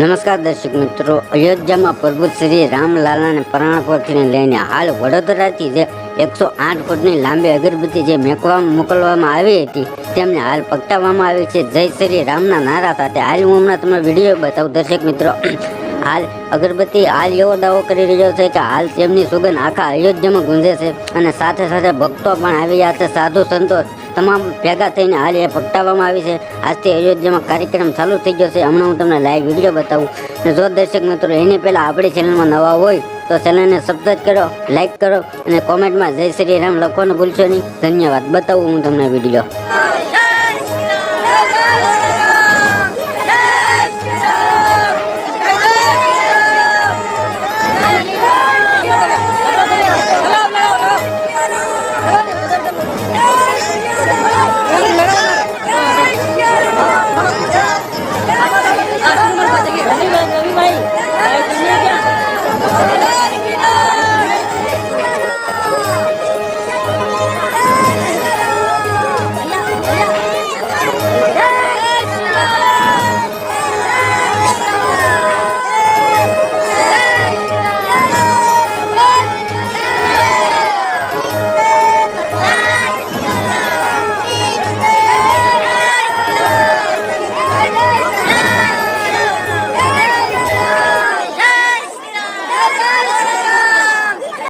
નમસ્કાર દર્શક મિત્રો. અયોધ્યામાં પ્રભુ શ્રી રામલાલાને પરાણપુરથી લઈને હાલ વડોદરાથી જે એકસો આઠ ફૂટની લાંબી અગરબત્તી જે મેકવામાં મોકલવામાં આવી હતી, તેમને હાલ પકટાવવામાં આવી છે. જય શ્રી રામના નારા સાથે હાલ હું હમણાં તમને વીડિયો બતાવું. દર્શક મિત્રો, હાલ અગરબત્તી હાલ એવો દાવો કરી રહ્યો છે કે હાલ તેમની સુગંધ આખા અયોધ્યામાં ગુંજે છે અને સાથે સાથે ભક્તો પણ આવી રહ્યા છે. સાધુ સંતો તમામ ભેગા થઈને હાલ એ પકટાવવામાં આવી છે. આજથી અયોધ્યામાં કાર્યક્રમ ચાલુ થઈ ગયો છે. હમણાં હું તમને લાઈવ વીડિયો બતાવું. અને જો દર્શક મિત્રો એની પહેલાં આપણી ચેનલમાં નવા હોય, તો ચેનલને સબસ્ક્રાઈબ કરો લાઈક કરો અને કોમેન્ટમાં જય શ્રી રામ લખવાનું ભૂલશો નહીં. ધન્યવાદ. બતાવું હું તમને વીડિયો